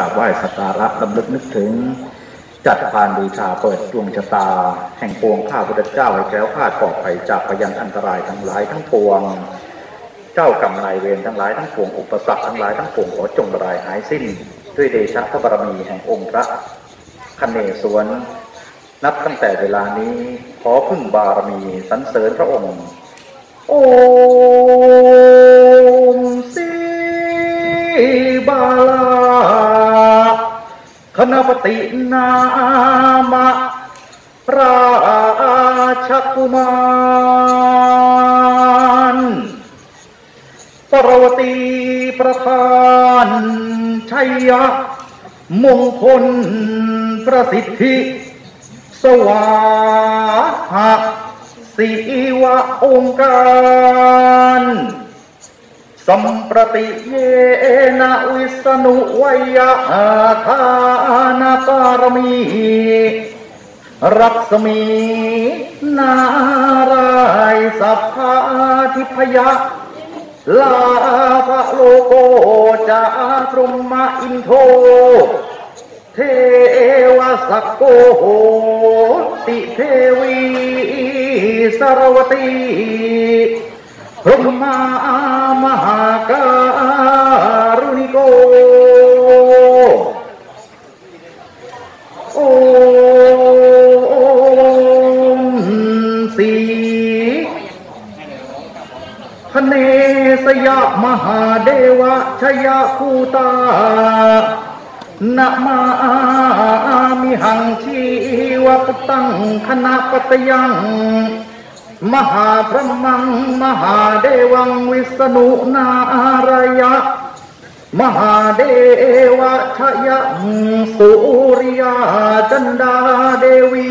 ราบไหว้สักการะลำลึกนึกถึง จัดพานบูชาเปิดดวงชะตา แห่งปวงข้าพุทธเจ้าให้แก้วข้าปลอดภัยจากพยันอันตรายทั้งหลายทั้งปวง เจ้ากรรมนายเวรทั้งหลายทั้งปวงอุปสรรคทั้งหลายทั้งปวงขอจงรายหายสิ้น ด้วยเดชะพระบารมีแห่งองค์พระคเนศวรนับตั้งแต่เวลานี้ขอพึ่งบารมีสรรเสริญพระองค์ โอมสีบาลา คณปตินามะราชกุมารปรวตีประธานชัยยะมงคลประสิทธิ สวาหะสีวะองค์การ สัมปติเยนะวิสนุวยะทานาปารมีรัศมีนารายสัพพาทิพยะลาภโลโกจาพรหมอินโท เทวสักโกโหติเทวีสารวตี พรหมามหาการุณิโก โอมสีคเนสยะมหาเดวะชยภูตานมามิหังชีวปตังคณะปตยัง มหาพระมัง มหาเดวังวิษณุนารายะ มหาเดวะชยะสุริยาจันดาเดวี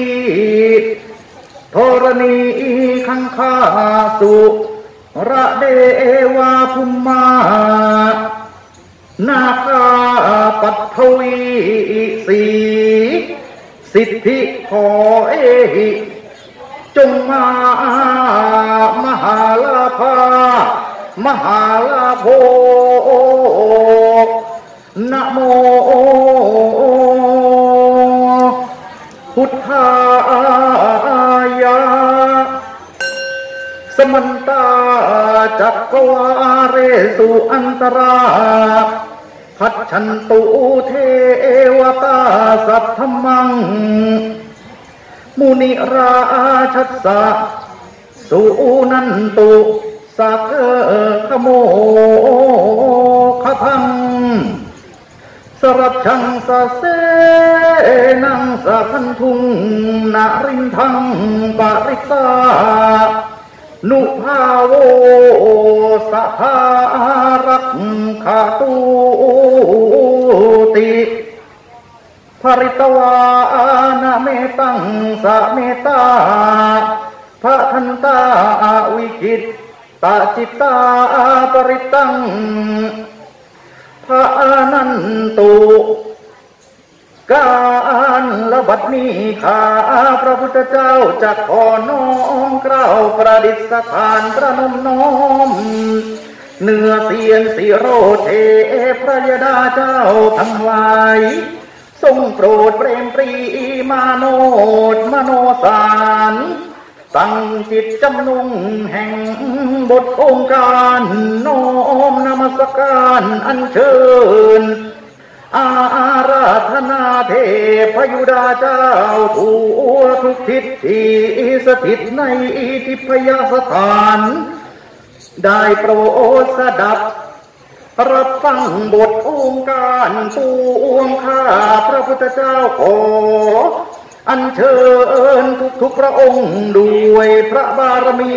ธรณีขังคาสุระเดวาภุมมานาคาปัทวีสีสิทธิขอเอหิ จงมามหาลาภามหาลาโภนะโมพุทธายาสมันตาจักวาเรสุอันตราพัชชันตุเทวตาสัทธมัง มุนิราชัสสะสุนันตุสักขโมขพังสรัชังสะเสนังสะพันทุงนารินทังปาริตานุภาโวสภารักขาตูติ ภริตวานาเมตังสะเมตตาพระทันตาวิกิตตาจิตตาปริตังพระอนันตุการละบัดนี้ข้าพระพุทธเจ้าจะขอน้อมกล่าวประดิษฐานประนมน้อมเนื้อเสียนสีโรเทพระยดาเจ้าทั้งหลาย ทรงโปรดเปรมปรีมาโนดมโนสารตั้งจิตจำนุงแห่งบทองค์การน้อมนมัสการอัญเชิญ อาราธนาเทพยุดาเจ้าทั่วทุกทิศที่สถิตในทิพยสถาน ได้โปรดสดับ รับฟังบทองค์การปวงข้าพระพุทธเจ้าขอ อัญเชิญทุกทุกพระองค์ด้วยพระบารมี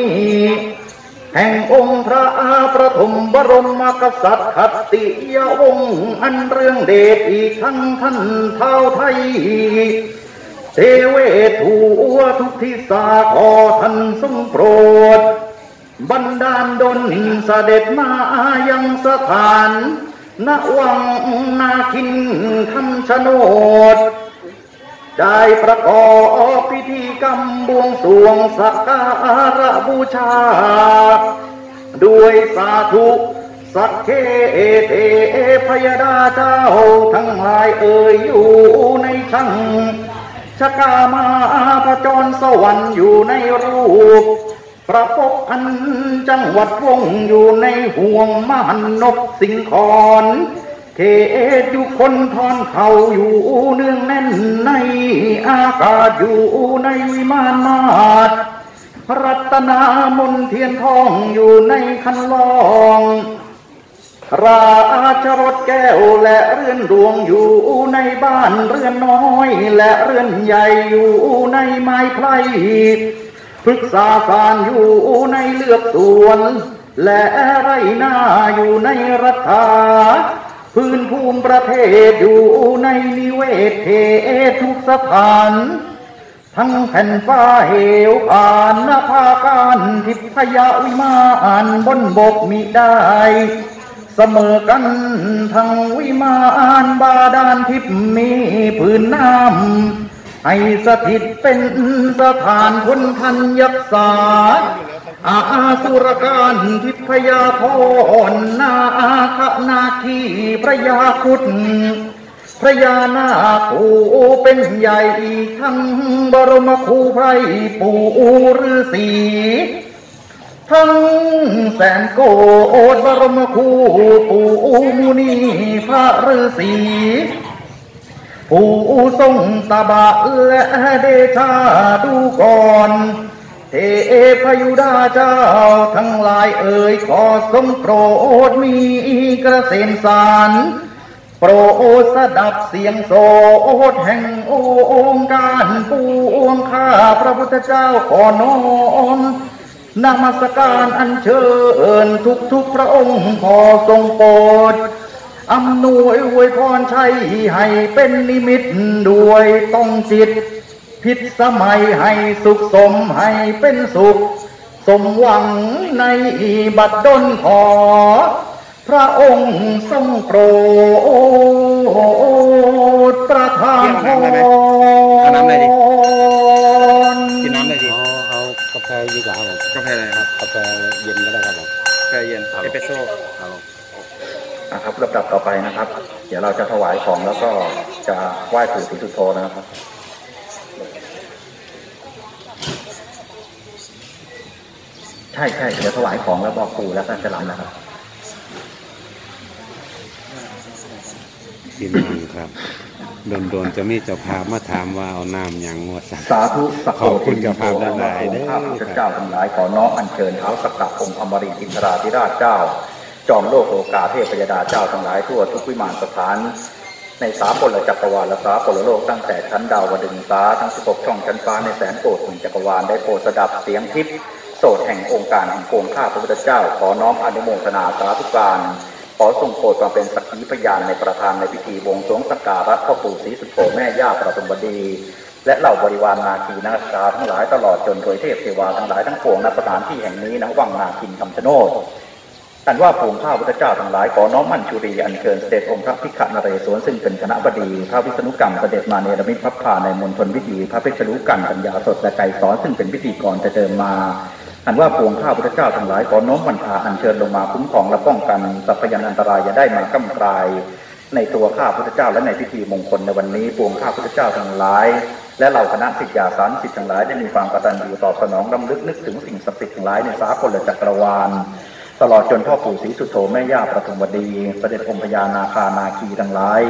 แห่งองค์พระอาประถมบรมกษัตริย์ขัตติยวงศ์อันเรื่องเดชอีกทั้งท่านเท้าไทยเทเวทูทุกทิศาขอท่านทรงโปรด บันดาลดลเสด็จมายังสถานณวังนาคินคำชะโนดได้ประกอบพิธีกรรมบวงสวงสักการะบูชา ด้วยสาธุสักเคเทพยดาเจ้าทั้งหลายเอ่ยอยู่ในช่างชะกามาพระจรสวรรค์อยู่ในรูป ประพบอันจังหวัดวงอยู่ในห่วงมหันนกสิงคอนเขตอยู่คนทอนเขาอยู่เนื่องแน่นในอากาศอยู่ในวิมานมาศรัตนามนเทียนทองอยู่ในคันลองราชรถแก้วและเรือนรวงอยู่ในบ้านเรือนน้อย และเรือนใหญ่อยู่ในไม้ไพร พฤกษาสารอยู่ในเลือกสวน และไรหน้าอยู่ในรัฐาพื้นภูมิประเทศอยู่ในนิเวศเททุกสถาน ทั้งแผ่นฟ้าเหวผ่านนภาการทิพยวิมานบนบกมิได้ เสมอกันทั้งวิมานบาดาลทิพมีพื้นน้ำ ให้สถิตเป็นสถานพุนทันยักษาอาสุรการทิพยาพรนาคนาคีพระยาคุดพระยานาคูเป็นใหญ่ทั้งบรมคูไพรปู่ฤาษีทั้งแสนโกดบรมคูปู่มุนีพระฤาษี ผู้ทรงตบะและเดชาดูก่อนเทพยุดาเจ้าทั้งหลายเอ่ยขอทรงโปรดมีกระเซ็นสารโปรดสดับเสียงโสดแห่งองค์การปวงข้าพระพุทธเจ้าขอนอนนมัสการอัญเชิญทุกทุกพระองค์ขอทรงโปรด อำนวยอวยพรชัยให้เป็นนิมิตด้วยต้องจิต พิษสมัยให้สุขสมให้เป็นสุข สมหวังในบัดดลขอ พระองค์ทรงโปรดประทานพรเอาน้ำอะไรดิกินน้ำได้ดิอ๋อเอากาแฟดีกว่าครับผมกาแฟอะไรคครัรับบกาแฟเย็นก็ได้ครับผมกาแฟเย็นครับเอสเปรสโซ่ครับผม นะครับลำดับต่อไปนะครับ เดี๋ยวเราจะถวายของแล้วก็จะไหว้ปู่ศรีสุโธนะครับใช่ใช่เดี๋ยวถวายของแล้วบอกปู่แล้วก็จะรำนะครับพี่น้องครับโดนๆจะมีเจ้าภาพมาถามว่าเอาน้ำอย่างงวดสั่งสาธุสักโขอบคุณเจ้าภาพหลายๆเด้อข้าพระเจ้าทั้งหลายขอน้อมอัญเชิญเท้าสักกะองค์อมรินทร์อินทราธิราชเจ้า จอมโลกโลกาเทพยดาเจ้าทั้งหลายทั่วทุกวิมานสถาน ในสาปลจักรวาลและสาปลโลกตั้งแต่ชั้นดาวดึงส์ฟ้าทั้งสิบหกช่องชั้นฟ้าในแสนโกดถึงจักรวาลได้โปรดสดับเสียงทิพย์โสดแห่งองค์การแห่งปวงข้าพระพุทธเจ้า ขอน้อมอนุโมทนาสาธุการขอทรงโปรดมาเป็นสักขีพยานในประธานในพิธีวงสรวงสักการะพ่อปู่ศรีสุโธแม่ย่าประทุมบดี และเหล่าบริวารนาคีนาคาทั้งหลายตลอดจนโดยเทพเทวาทั้งหลายทั้งปวงณสถานที่แห่งนี้ณวังนาคินคำชะโนด อันว่าปวงข้าพุทธเจ้าทั้งหลายขอน้อมมั่นจุรีอันเชิญเสด็จองค์พระพิฆนเรศวรซึ่งเป็นคณะบดี พระวิษณุกรรมเสด็จมาเนรมิตพระพาในมณฑลพิธีพระเพชรลุกันปัญญาสดและไก่สอนซึ่งเป็นพิธีกรจะเดินมาอันว่าปวงข้าพุทธเจ้าทั้งหลายขอน้อมบรรพาอันเชิญลงมาคุ้มครองและป้องกันสัพยันอันตรายอย่าได้มากำกลาย ในตัวข้าพุทธเจ้าและในพิธีมงคลในวันนี้ปวงข้าพุทธเจ้าทั้งหลาย และเหล่าคณะสิทธิาสารสิทธิ์ทั้งหลายได้มีความกตัญญูตอบสนองรำลึกนึกถึงสิ่งศักดิ์สิทธิ์ทั้งหลายในสากลจักรวาล ตลอดจนพ่อปู่ศรีสุโธแม่ย่าประทุมวดีเด็จองค์พญานาคานาคีทั้งหลาย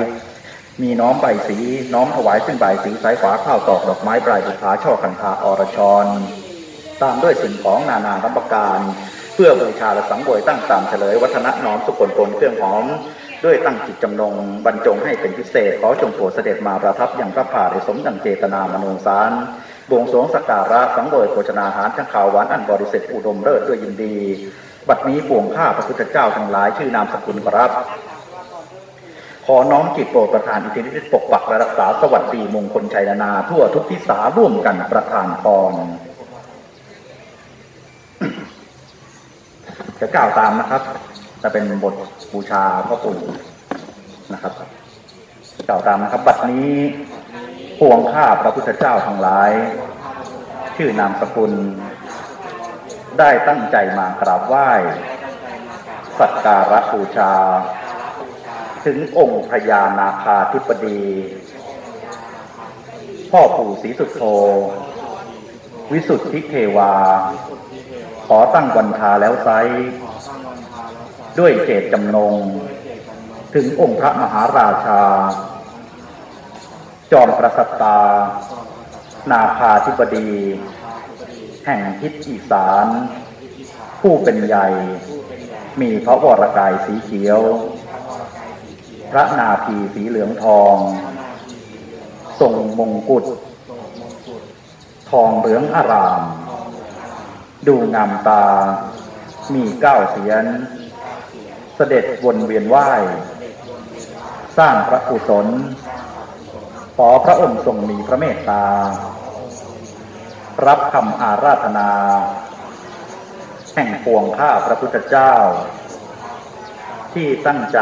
มีน้อมใบสี น้อมถวายซึ่งใบสีสายขวาข้าวตอกดอกไม้ปลายบุภาช่อคันธาอรชร ตามด้วยสิ่งของนานารับประการ เพื่อบูชาและสังเวยตั้งตามเฉลย วัฒนะน้อมสุขผลผลเครื่องหอมด้วยตั้งจิตจำนงบรรจงให้เป็นพิเศษขอจงโปรดเสด็จมาประทับอย่างพระผ่าได้สมดังเจตนามโนสารบวงสรวงสักการะสังเวยโภชนาหารทั้งข่าวหวานอันบริสุทธิ์อุดมเลิศด้วยยินดี บัดนี้ปวงข้าพระพุทธเจ้าทั้งหลายชื่อนามสกุลครับ ขอน้อมจิตโปรดประทานอิทธิฤทธิปกปักและรักษาสวัสดีมงคลชัยนานาทั่วทุกทิศาร่วมกันประทานพรจะกล่าวตามนะครับ จะเป็นบทบูชาพ่อปู่นะครับกล่าวตามนะครับ บัดนี้พวงข้าพระพุทธเจ้าทั้งหลาย ชื่อนามสกุล ได้ตั้งใจมากราบไหว้สักการะบูชา ถึงองค์พญานาคาธิปดี พ่อปู่ศรีสุโธวิสุทธิเทวา ขอตั้งวันทาแล้วไซด้วยเจตจำนง ถึงองค์พระมหาราชา จอมประสัตตา นาคาธิบดี แห่งทิศอีสาน ผู้เป็นใหญ่ มีพระวรกายสีเขียว พระนาภีสีเหลืองทองทรงมงกุฎทองเหลืองอาราม ดูงามตา มีเก้าเสียน เสด็จวนเวียนไหวสร้างพระกุศลขอพระองค์ทรงมีพระเมตตา รับคำอาราธนา แห่งปวงข้าพระพุทธเจ้า ที่ตั้งใจ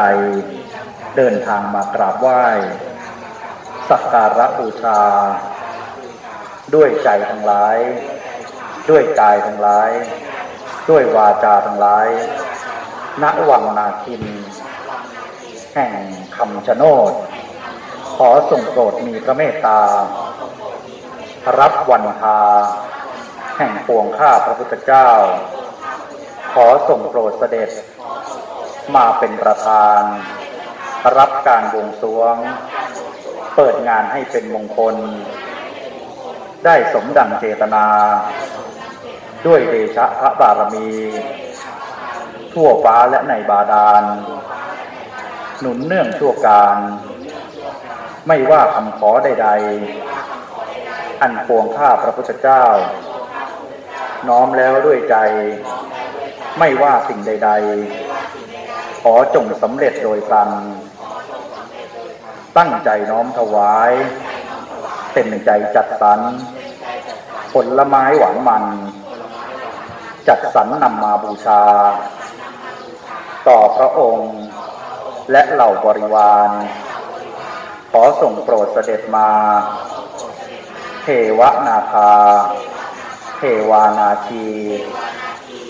เดินทางมากราบไหว้สักการะบูชา ด้วยใจทั้งหลาย ด้วยกายทั้งหลาย ด้วยวาจาทั้งหลาย ณวังนาคิน แห่งคำชะโนด ขอส่งโปรดมีพระเมตตา รับวันทา แห่งปวงข้าพระพุทธเจ้า ขอส่งโปรดเสด็จ มาเป็นประธาน รับการบวงสรวง เปิดงานให้เป็นมงคล ได้สมดังเจตนา ด้วยเดชะพระบารมี ทั่วฟ้าและในบาดาล หนุนเนื่องชั่วการ ไม่ว่าคำขอใด ๆ อันปวงข้าพระพุทธเจ้า น้อมแล้วด้วยใจ ไม่ว่าสิ่งใด ๆ ขอจงสำเร็จโดยพลันตั้งใจน้อมถวายเป็นใจจัดสรรผลไม้หวานมัน จัดสรรนำมาบูชา ต่อพระองค์ และเหล่าบริวาร ขอส่งโปรดเสด็จมา เทวนาคา เทวานาคี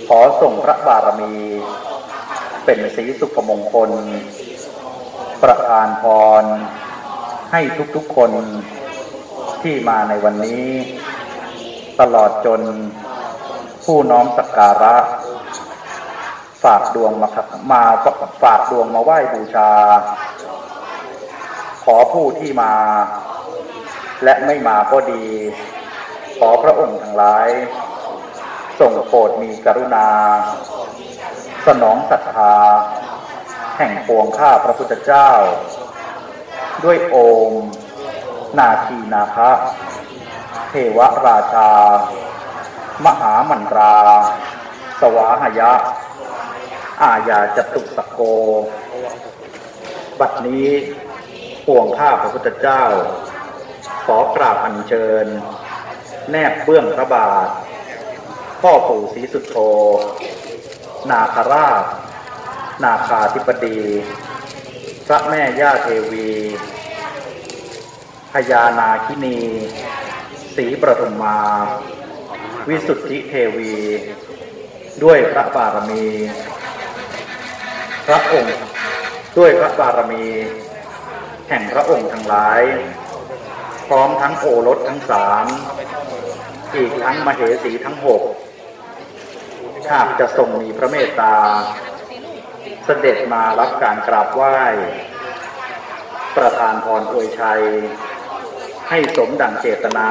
ขอส่งพระบารมี เป็นสีสุขมงคล ประทานพร ให้ทุกๆคนที่มาในวันนี้ ตลอดจนผู้น้อมสักการะ ฝากดวงมามาฝากดวงมาไหว้บูชา ขอผู้ที่มา และไม่มาก็ดี ขอพระองค์ทั้งหลายส่งโปรดมีกรุณา สนองศรัทธา แห่งปวงข้าพระพุทธเจ้า ด้วยโอม นาทีนาคะเทวราชา มหามันตรา สวาหยะ อาญาจตุสกโก บัดนี้ปวงข้าพระพุทธเจ้า ขอกราบอัญเชิญ แนบเบื้องพระบาท พ่อปู่ศรีสุโธ นาคราช นาคาธิปดี พระแม่ย่าเทวีพญานาคินีศรีประทุมมา วิสุทธิเทวี ด้วยพระบารมี พระองค์ ด้วยพระบารมี แห่งพระองค์ทั้งหลาย ร้อมทั้งโอรสทั้งสามอีกทั้งมเหสีทั้งหกหากจะทรงมีพระเมตตา เสด็จมารับการกราบไหว้ ประทานพรอวยชัย ให้สมดังเจตนา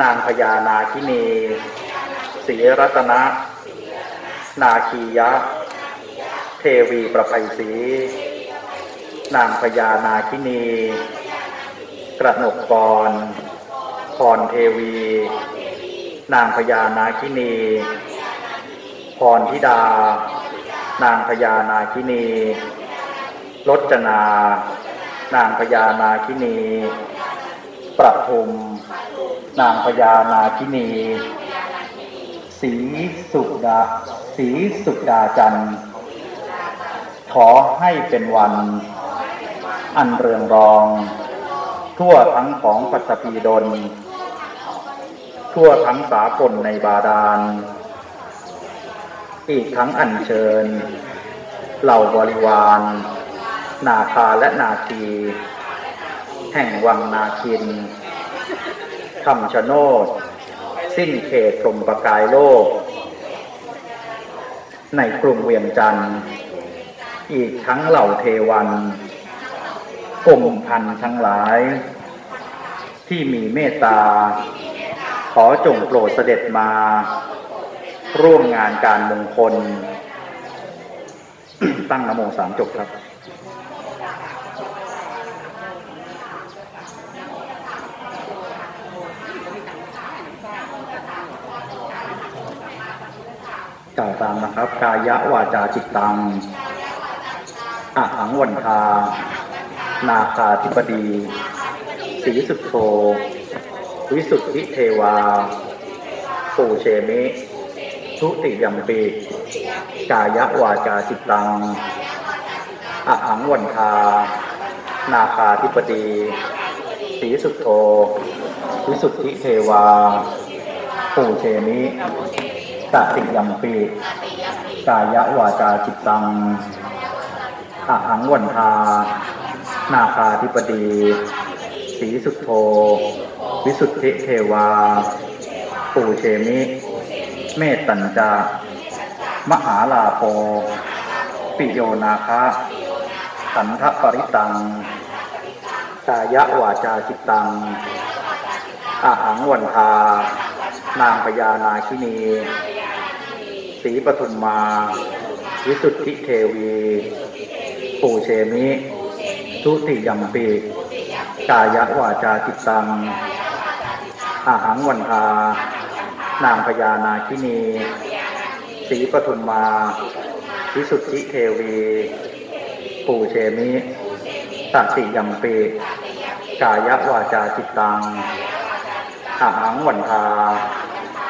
นางพญานาคินีศีรัตนะ นาคียะ เทวีประภัยศรีนางพญานาคินี กระหนกกรพรเทวี นางพญานาคินี พรธิดา นางพญานาคินีรจนา นางพญานาคินี ประทุม นางพญานาคินี สีสุดา สีสุดาจันทร์ ขอให้เป็นวัน อันเรืองรอง ทั่วทั้งของปัตตีดล ทั่วทั้งสากลในบาดาล อีกทั้งอัญเชิญ เหล่าบริวาร นาคาและนาคี แห่งวังนาคินคำชะโนดสิ้นเขตกรมประกายโลก ในกรุงเวียงจันทร์อีกทั้งเหล่าเทวันกรมพันทั้งหลาย ที่มีเมตตา ขอจงโปรดเสด็จมา ร่วมงานการมงคล ตั้งนโมสามจบครับกล่าวตามนะครับ กายะวาจาจิตตังอะหังวันทา นาคาธิปดี สีสุดโท วิสุทธิเทวา ปูเชมิ ทุติยมปีกายะวาจาจิตตังอะหังวันทา นาคาธิปดีสีสุดโท วิสุทธิเทวา ปูเชมิตติยมปีกายะวาจาจิตตังอะหังวันทา นาคาธิปดี สีสุทโธวิสุทธิเทวา ปูเชมิ เมตตัญจา มหาลาโภปิโยนาคะ สันทปริตัง กายะวาจาจิตตัง อาหังวันทานางพญานาคินีสีปทุมมา วิสุทธิเทวี ปูเชมิ ทุติยมปี กายวาจาจิตตังอาหังวันทานางพญานาคินีสีปทุมมาวิสุทธิเทวี ปูเชมิตติยมปีกายวาจาจิตตังอาหังวันทา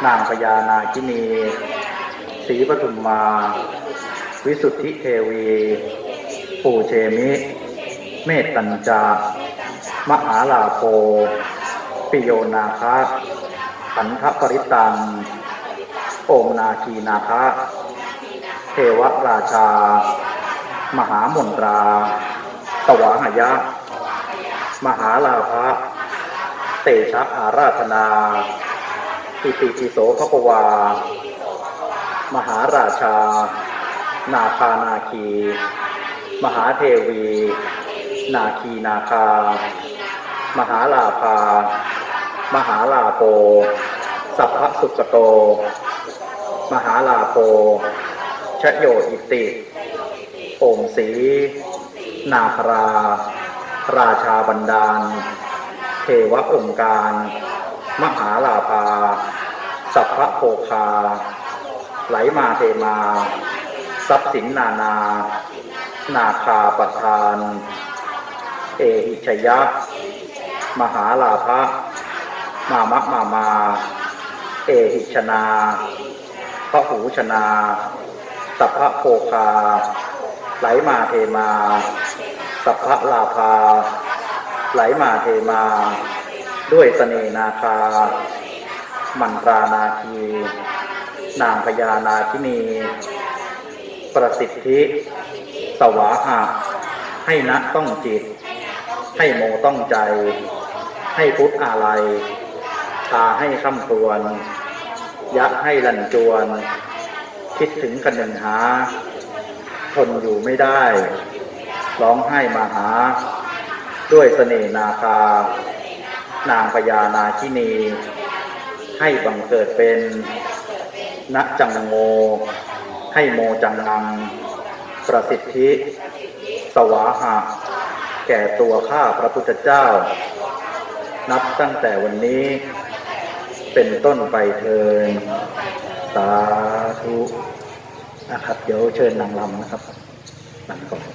นางพญานาคินีสีปทุมมา วิสุทธิเทวี ปูเชมิ เมตตัญจา มหาลาโภปิโยนาคะขันธปริตัง โอมนาคีนาคะเทวราชา มหามนตรา ตวาหายะ มหาลาภะเตชะอาราธนาอิติปิโสภควา มหาราชา นาคานาคี มหาเทวี นาคีนาคา มหาลาภามหาลาโป สัพพสุกโต มหาลาโปชโยอิติโอมสี นาครา ราชาบันดาล เทวองค์การ มหาลาภา สัพพโภคา ไหลมาเทมา ทรัพย์สินนานา นาคาประทาน หิชยะ มหาลาภะมามะมามา เอหิชนาพระหูชนา สัพพะโภคา ไหลมาเทมา สัพพะลาภา ไหลมาเทมา ด้วยเสนนาคา มันตรานาคี นางพญานาคินี ประสิทธิ สวาหะ ให้นะต้องจิต ให้โมต้องใจ ให้พุทธอาลัยพาให้คำครวญยักให้ลันจวน คิดถึงกันหนึ่งหา ทนอยู่ไม่ได้ ร้องไห้มาหา ด้วยเสน่นาคา นางพญานาคินี ให้บังเกิดเป็นณจังโง ให้โมจังงัง ประสิทธิ สวาหะ แก่ตัวข้าพระพุทธเจ้า นับตั้งแต่วันนี้ เป็นต้นไปเทินสาธุนะครับ เดี๋ยวเชิญนางลำนะครับนางก่อน